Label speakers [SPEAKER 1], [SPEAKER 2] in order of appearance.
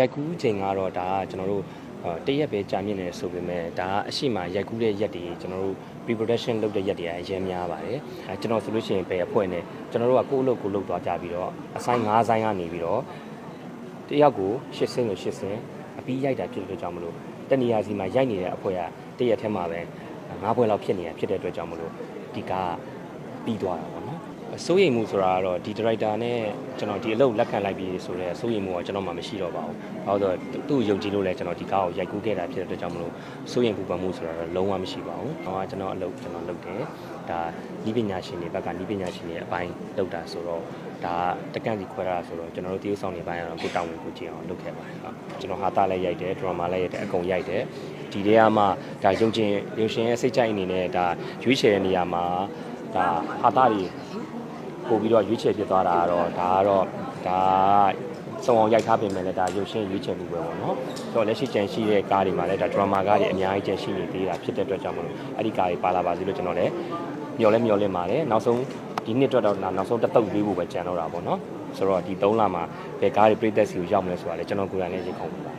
[SPEAKER 1] ရိုက်ကူးချိန်ကတော့ဒါကကျွန်တော်တို့အာတရက်ပဲကြာမြင့်နေဆိုပေမဲ့ဒါကအရှိမရိုက်ကူးတဲ့ရက်တွေကျွန်တော်တို့ pre-production လုပ်တဲ့ရက်တွေအရင်များပါတယ်အဲကျွန်တော်ဆိုလို့ရှိရင်ပဲအဖွဲ့နဲ့ကျွန်တော်တို့ကကိုယ့်အလုပ်ကိုလုပ်သွားကြပြီးတော့အဆိုင်၅ဆိုင်ကနေပြီးတော့တယောက်ကို၈ဆင်းလို့၈ဆင်းအပြီးရိုက်တာဖြစ်တဲ့အတွက်ကြောင့်မလို့တနေရာစီမှာရိုက်နေတဲ့အဖွဲ့ကတရက်ထဲမှာပဲ၅ဘွဲလောက်ဖြစ်နေတာဖြစ်တဲ့အတွက်ကြောင့်မလို့ဒီကားကပြီးသွားတာပေါ့နော် စိုးရိမ်မှုဆိုတာကတော့ဒီ director နဲ့ကျွန်တော်ဒီအလုပ်လက်ခံလိုက်ပြီဆိုတော့စိုးရိမ်မှုကကျွန်တော်မှမရှိတော့ပါဘူး။ဘာလို့လဲဆိုတော့သူ့ကိုယုံကြည်လို့လဲကျွန်တော်ဒီကားကိုရိုက်ကူးခဲ့တာဖြစ်တဲ့အတွက်ကြောင့်မလို့စိုးရိမ်ပူပန်မှုဆိုတာတော့လုံးဝမရှိပါဘူး။ဟောကျွန်တော်အလုပ်ကျွန်တော်လုပ်တယ်။ဒါဤပညာရှင်တွေဘက်ကဤပညာရှင်တွေအပိုင်းလုပ်တာဆိုတော့ဒါတကန့်စီခွဲရတာဆိုတော့ကျွန်တော်တို့တရုပ်ဆောင်တွေဘိုင်းကတော့ကိုတောင်းဝင်ကိုကြည့်အောင်လုပ်ခဲ့ပါတယ်ဟုတ်။ကျွန်တော်ဟာတာလည်းရိုက်တယ်ဒရမာလည်းရိုက်တယ်အကုန်ရိုက်တယ်။ဒီထဲကမှဒါယုံကျင်ယုံရှင်ရဲ့စိတ်ကြိုက်အနေနဲ့ဒါရွေးချယ်တဲ့နေရာမှာ ဒါဟာတာတွေပို့ပြီးတော့ရွေးချယ်ဖြစ်သွားတာကတော့ဒါကတော့ဒါစုံအောင်ရိုက်ထားပြင်မဲ့လည်းဒါရုပ်ရှင်ရွေးချယ်မှုပဲပေါ့နော်။ဆိုတော့လက်ရှိကြံရှိတဲ့ကားတွေမှာလည်းဒါဒရမာကားတွေအများကြီးကြံရှိနေသေးတာဖြစ်တဲ့အတွက်ကြောင့်မလို့အဲ့ဒီကားတွေပါလာပါစေလို့ကျွန်တော်လည်းမျှော်လဲမျှော်လင့်ပါတယ်။နောက်ဆုံးဒီနှစ်အတွက်တော့နောက်ဆုံးတစ်သုတ်လေးဖို့ပဲကြံတော့တာပေါ့နော်။ဆိုတော့ဒီ3လမှာဘယ်ကားတွေပြည်သက်စီကိုရောက်မလဲဆိုတာလည်းကျွန်တော်ကိုယ်တိုင်လည်းရိတ်ခေါင်းပါ